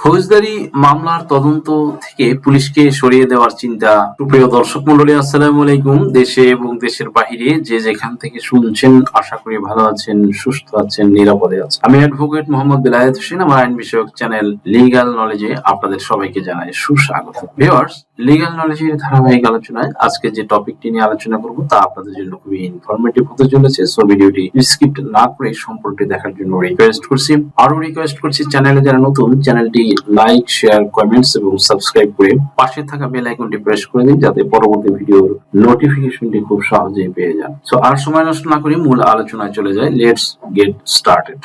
ফৌজদারি মামলার তদন্ত থেকে পুলিশকে সরিয়ে দেওয়ার চিন্তা। সুপ্রিয় দর্শক মন্ডলী আসসালাম আলাইকুম। দেশে এবং দেশের বাহিরে যে যেখান থেকে শুনছেন, আশা করি ভালো আছেন, সুস্থ আছেন, নিরাপদে আছেন। আমি অ্যাডভোকেট মোহাম্মদ বেলায়েত হোসেন। আমার আইন বিষয়ক চ্যানেল লিগাল নলেজে আপনাদের সবাইকে জানাই সুস্বাগত। ভিউয়ার্স লিগ্যাল নলেজের ধারাবাহিক আলোচনায় আজকে যে টপিকটি নিয়ে আলোচনা করব, তা আপনাদের জন্য খুবই ইনফরমেটিভ হতে চলেছে। সো ভিডিওটি স্কিপ না করে সম্পূর্ণটি দেখার জন্য রিকোয়েস্ট করছি। আরও রিকোয়েস্ট করছি চ্যানেলে যারা নতুন চ্যানেলটি লাইক শেয়ার কমেন্টস এবং সাবস্ক্রাইব করে পাশে থাকা বেল আইকনটি প্রেস করে দিন, যাতে পরবর্তী ভিডিওর নোটিফিকেশনটি খুব সহজেই পেয়ে যান। সো আর সময় নষ্ট না করে মূল আলোচনায় চলে যায় লেটস গেট স্টার্টেড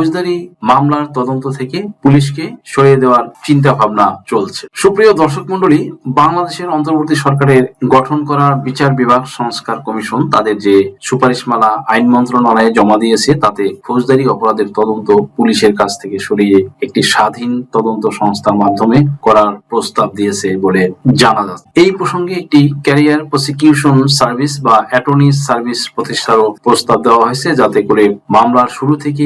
ফৌজদারি মামলার তদন্ত থেকে পুলিশকে সরিয়ে দেওয়ার চিন্তা ভাবনা চলছে। সুপ্রিয় দর্শক মন্ডলী বাংলাদেশের অন্তর্বর্তী সরকারের গঠন করা বিচার বিভাগ সংস্কার কমিশন তাদের যে সুপারিশমালা, আইন মন্ত্রণালয়ে জমা দিয়েছে, তাতে ফৌজদারি অপরাধের তদন্ত পুলিশের কাছ থেকে সরিয়ে একটি স্বাধীন তদন্ত সংস্থার মাধ্যমে করার প্রস্তাব দিয়েছে বলে জানা যাচ্ছে। এই প্রসঙ্গে একটি ক্যারিয়ার প্রসিকিউশন সার্ভিস বা অ্যাটর্নি সার্ভিস প্রতিষ্ঠারও প্রস্তাব দেওয়া হয়েছে, যাতে করে মামলার শুরু থেকে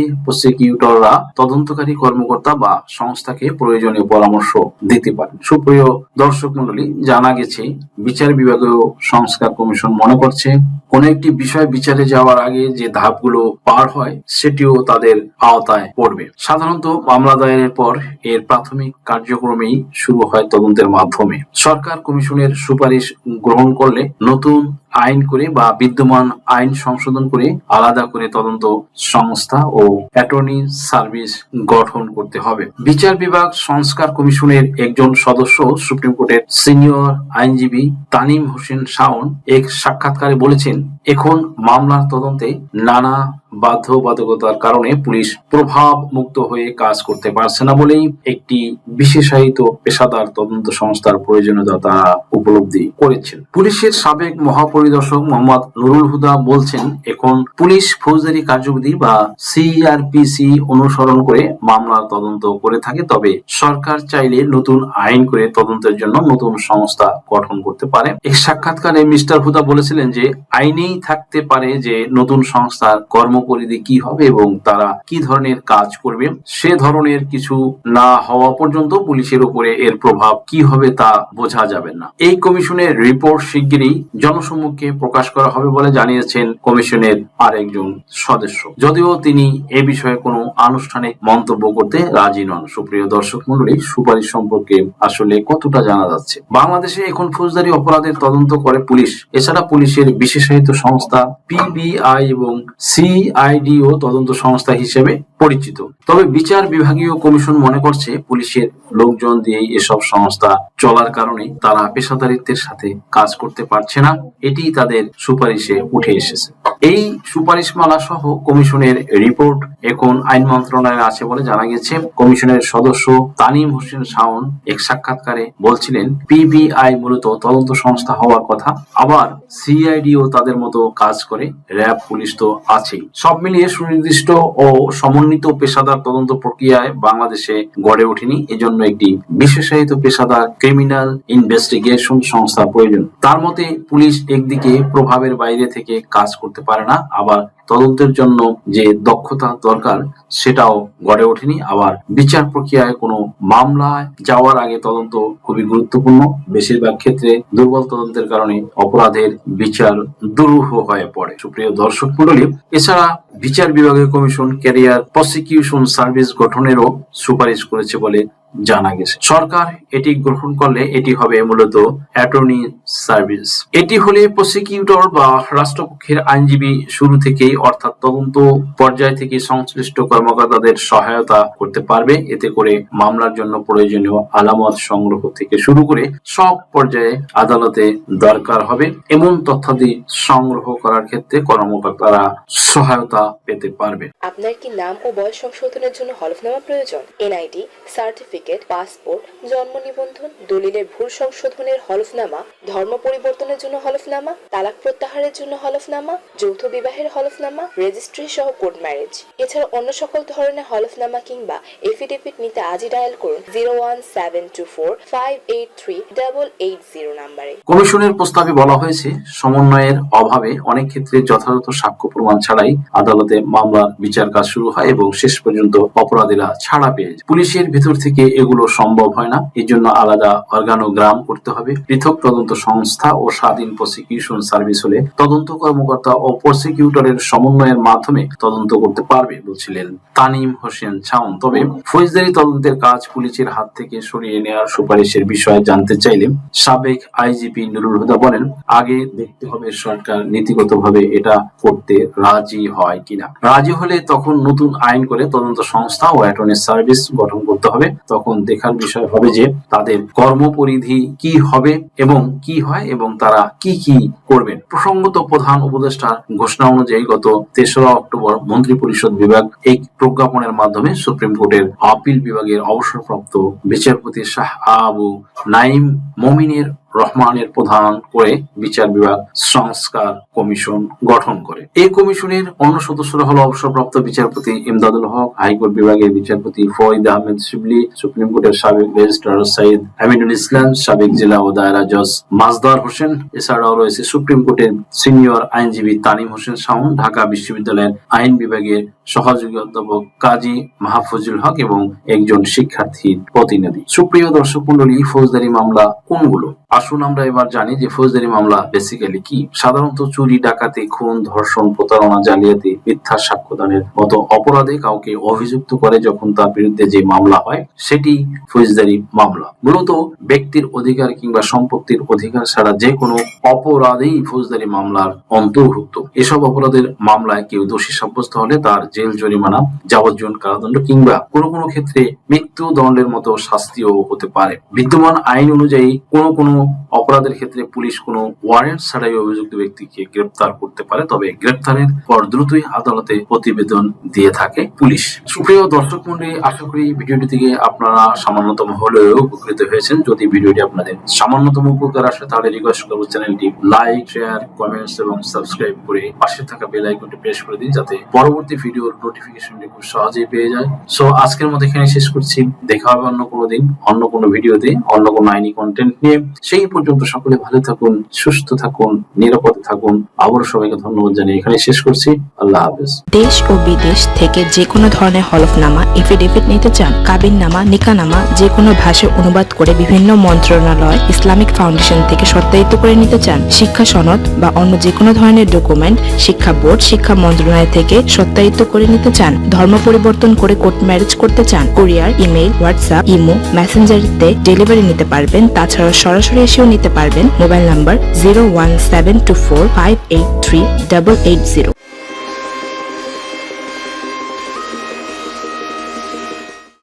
প্রসিকিউটররা তদন্তকারী কর্মকর্তা বা সংস্থাকে প্রয়োজনীয় পরামর্শ দিতে পারেন। সুপ্রিয় দর্শক মন্ডলী জানা গেছে বিচার বিভাগীয় সংস্কার কমিশন মনে করছে, কোন একটি বিষয় বিচারে যাওয়ার আগে যে ধাপগুলো পার হয়, সেটিও তাদের আওতায় পড়বে। সাধারণত মামলা দায়েরের পর এর প্রাথমিক কার্যক্রমেই শুরু হয় তদন্তের মাধ্যমে। সরকার কমিশনের সুপারিশ গ্রহণ করলে নতুন আইন করে বা বিদ্যমান আইন সংশোধন করে আলাদা করে তদন্ত সংস্থা ও অ্যাটর্নি সার্ভিস গঠন করতে হবে। বিচার বিভাগ সংস্কার কমিশনের একজন সদস্য সুপ্রিম কোর্টের সিনিয়র আইনজীবী তানিম হোসেন শাওন এক সাক্ষাৎকারে বলেছেন, এখন মামলার তদন্তে নানা বাধ্যবাধকতার কারণে পুলিশ প্রভাব মুক্ত হয়ে কাজ করতে পারছে না বলেই একটি বিশেষায়িত পেশাদার তদন্ত সংস্থার প্রয়োজনীয়তা তারা উপলব্ধি করেছেন। পুলিশের সাবেক মহাপরিদর্শক মোহাম্মদ নুরুল হুদা বলছেন, এখন পুলিশ ফৌজদারি কার্যবিধি বা সিআরপিসি অনুসরণ করে মামলার তদন্ত করে থাকে, তবে সরকার চাইলে নতুন আইন করে তদন্তের জন্য নতুন সংস্থা গঠন করতে পারে। এক সাক্ষাৎকারে মিস্টার হুদা বলেছিলেন যে, আইনেই থাকতে পারে যে নতুন সংস্থার কর্মপরিধি কি হবে এবং তারা কি ধরনের কাজ করবে, সে ধরনের কিছু না হওয়া পর্যন্ত পুলিশের উপরে এর প্রভাব কি হবে তা বোঝা যাবে না। এই কমিশনের রিপোর্ট শিগগিরই জনসম্মুখে প্রকাশ করা হবে বলে জানিয়েছেন কমিশনের আরেকজন সদস্য। যদিও তিনি এ বিষয়ে কোনো আনুষ্ঠানিক মন্তব্য করতে রাজি নন। সুপ্রিয় দর্শক মন্ডলী সুপারিশ সম্পর্কে আসলে কতটা জানা যাচ্ছে? বাংলাদেশে এখন ফৌজদারি অপরাধের তদন্ত করে পুলিশ। এছাড়া পুলিশের বিশেষায়িত সংস্থা পিবিআই এবং সিআইডিও তদন্ত সংস্থা হিসেবে পরিচিত। তবে বিচার বিভাগীয় কমিশন মনে করছে পুলিশের লোকজন দিয়েই এসব সংস্থা চলার কারণে তারা পেশাদারিত্বের সাথে কাজ করতে পারছে না। এটি তাদের সুপারিশে উঠে এসেছে। এই সুপারিশমালা সহ কমিশনের রিপোর্ট এখন আইন মন্ত্রণালয়ে আছে বলে জানা গেছে। কমিশনের সদস্য তানিম হোসেন শাওন এক সাক্ষাৎকারে বলছিলেন, পিবিআই মূলত তদন্ত সংস্থা হওয়ার কথা। আবার সিআইডিও তাদের মতো কাজ করে। র্যাব, পুলিশ তো আছেই। সব মিলিয়ে সুনির্দিষ্ট ও সমন্বিত পেশাদার তদন্ত প্রক্রিয়ায় বাংলাদেশে গড়ে ওঠেনি। এজন্য একটি বিশেষায়িত পেশাদার ক্রিমিনাল ইনভেস্টিগেশন সংস্থা প্রয়োজন। তার মতে, পুলিশ একদিকে প্রভাবের বাইরে থেকে কাজ করতে পারে না, আবার তদন্তের জন্য যে দক্ষতা দরকার, সেটাও গড়ে ওঠেনি। আবার বিচার প্রক্রিয়ায় কোনো মামলায় যাওয়ার আগে তদন্ত খুবই গুরুত্বপূর্ণ। বেশিরভাগ ক্ষেত্রে দুর্বল তদন্তের কারণে অপরাধের বিচার দুরূহ হয়ে পড়ে। সুপ্রিয় দর্শক মন্ডলী এছাড়া বিচার বিভাগীয় কমিশন ক্যারিয়ার প্রসিকিউশন সার্ভিস গঠনেরও সুপারিশ করেছে বলে জানা গেছে। সরকার এটি গ্রহণ করলে এটি হবে মূলত অ্যাটর্নি সার্ভিস। এটি হলে প্রসিকিউটর বা রাষ্ট্রপক্ষের আইনজীবী শুরু থেকেই, অর্থাৎ তদন্ত পর্যায় থেকে সংশ্লিষ্ট কর্মকর্তাদের সহায়তা করতে পারবে। এতে করে মামলার জন্য প্রয়োজনীয় আলামত সংগ্রহ থেকে শুরু করে সব পর্যায়ে আদালতে দরকার হবে। এমন তথ্যাদি সংগ্রহ করার ক্ষেত্রে কর্মকর্তারা সহায়তা পেতে পারবে। আপনার কি নাম ও বয়স সংশোধনের জন্য হলফনামা প্রয়োজন? এনআইডি, সার্টিফিকেট সার্টিফিকেট পাসপোর্ট জন্ম নিবন্ধন, দলিলের ভুল সংশোধনের হলফনামা, ধর্ম পরিবর্তনের জন্য হলফনামা, তালাক প্রত্যাহারের জন্য হলফনামা, যৌথ বিবাহের হলফনামা রেজিস্ট্রি সহ কোর্ট ম্যারেজ এছাড়া অন্য সকল ধরনের হলফনামা কিংবা এফিডেভিট নিতে আজই ডায়াল করুন zero one seven two four five eight three double eight zero নাম্বারে। কমিশনের প্রস্তাবে বলা হয়েছে, সমন্বয়ের অভাবে অনেক ক্ষেত্রে যথাযথ সাক্ষ্য প্রমাণ ছাড়াই আদালতে মামলার বিচার কাজ শুরু হয় এবং শেষ পর্যন্ত অপরাধীরা ছাড়া পেয়ে পুলিশের ভিতর থেকে এগুলো সম্ভব হয় না। এর জন্য আলাদা অর্গানোগ্রাম করতে হবে। পৃথক তদন্ত সংস্থা ও স্বাধীন প্রসিকিউশন সার্ভিস হলে তদন্ত কর্মকর্তা ও প্রসিকিউটরের সমন্বয়ের মাধ্যমে তদন্ত করতে পারবে বলছিলেন তানিম হোসেন ছাউন। তবে ফৌজদারি তদন্তের কাজ পুলিশের হাত থেকে সরিয়ে নেওয়ার সুপারিশের বিষয়ে জানতে চাইলে সাবেক আইজিপি নুরুল হুদা বলেন, আগে দেখতে হবে সরকার নীতিগতভাবে এটা করতে রাজি হয় কিনা। রাজি হলে তখন নতুন আইন করে তদন্ত সংস্থা ও অ্যাটর্নি সার্ভিস গঠন করতে হবে। তখন দেখার বিষয় হবে যে তাদের কর্মপরিধি কি হবে এবং কি হয় এবং তারা কি কি করবেন। প্রসঙ্গত প্রধান উপদেষ্টার ঘোষণা অনুযায়ী গত তেসরা অক্টোবর মন্ত্রী পরিষদ বিভাগ এই প্রজ্ঞাপনের মাধ্যমে সুপ্রিম কোর্টের আপিল বিভাগের অবসরপ্রাপ্ত বিচারপতি শাহ আবু নাইম মমিনের রহমানের প্রধান করে বিচার বিভাগ সংস্কার কমিশন গঠন করে। এই কমিশনের অন্য সদস্যরা হলো অবসরপ্রাপ্ত বিচারপতি ইমদাদুল হক, হাইকোর্ট বিভাগের বিচারপতি ফরিদ আহমেদ শিবলি, সুপ্রিম কোর্টের সাবেক রেজিস্ট্রার সাইদ আমিনুল ইসলাম, সাবেক জেলা ও দায়রা জজ মাজদার হোসেন, এছাড়াও রয়েছে সুপ্রিম কোর্টের সিনিয়র আইনজীবী তানিম হোসেন শাওন ঢাকা বিশ্ববিদ্যালয়ের আইন বিভাগের সহযোগী অধ্যাপক কাজী মাহফুজুল হক এবং একজন শিক্ষার্থীর প্রতিনিধি। সুপ্রিয় দর্শক মন্ডলী ফৌজদারি মামলা কোনগুলো? আসুন আমরা এবার জানি যে ফৌজদারি মামলা বেসিক্যালি কি। সাধারণত ডাকাতি, খুন, ধর্ষণ, প্রতারণা, জালিয়াতি, মিথ্যা সাক্ষ্যদানের মতো অপরাধে কাউকে অভিযুক্ত করে যখন তার বিরুদ্ধে যে মামলা হয়, সেটি ফৌজদারি মামলা। মূলত ব্যক্তির অধিকার কিংবা সম্পত্তির অধিকার ছাড়া যে কোনো অপরাধেই ফৌজদারি মামলার অন্তর্ভুক্ত। এসব অপরাধের মামলায় কেউ দোষী সাব্যস্ত হলে তার জেল, জরিমানা, যাবজ্জীবন কারাদণ্ড কিংবা কোনো কোনো ক্ষেত্রে মৃত্যু দণ্ডের মতো শাস্তিও হতে পারে। বিদ্যমান আইন অনুযায়ী কোনো কোনো অপরাধের ক্ষেত্রে পুলিশ কোনো ওয়ারেন্ট ছাড়াই অভিযুক্ত ব্যক্তিকে গ্রেপ্তার করতে পারে, তবে গ্রেপ্তারের পর দ্রুতই আদালতে প্রতিবেদন দিয়ে থাকে পুলিশ। সুপ্রিয় দর্শক মন্ডলী আশা করি ভিডিওটি থেকে আপনারা সামান্যতম হলেও উপকৃত হয়েছেন। যদি ভিডিওটি আপনাদের সামান্যতম উপকার আসে, তাহলে রিকোয়েস্ট করব চ্যানেলটি লাইক শেয়ার কমেন্টস এবং সাবস্ক্রাইব করে পাশে থাকা বেল আইকনটি প্রেস করে দিন, যাতে পরবর্তী ভিডিওর নোটিফিকেশনটি খুব সহজেই পেয়ে যায়। সো আজকের মতো এখানে শেষ করছি। দেখা হবে অন্য কোনো দিন, অন্য কোনো ভিডিওতে, অন্য কোনো আইনি কন্টেন্ট নিয়ে। সেই পর্যন্ত সকলে ভালো থাকুন, সুস্থ থাকুন, নিরাপদে থাকুন। আবারও সবাইকে ধন্যবাদ জানিয়ে এখানে শেষ করছি। আল্লাহ হাফেজ। দেশ ও বিদেশ থেকে যে কোনো ধরনের হলফনামা এফিডেভিট নিতে চান, কাবিননামা, নিকানামা, যে কোনো ভাষায় অনুবাদ করে বিভিন্ন মন্ত্রণালয়, ইসলামিক ফাউন্ডেশন থেকে সত্যায়িত করে নিতে চান, শিক্ষা সনদ বা অন্য যে কোনো ধরনের ডকুমেন্ট, শিক্ষা বোর্ড, শিক্ষা মন্ত্রণালয় থেকে সত্যায়িত করে নিতে চান, ধর্ম পরিবর্তন করে কোর্ট ম্যারেজ করতে চান, কুরিয়ার, ইমেইল, হোয়াটসঅ্যাপ, ইমো, মেসেঞ্জারিতে ডেলিভারি নিতে পারবেন তাছাড়া সরাসরি এসেও নিতে পারবেন, mobile number zero one seven two four five eight three double eight zero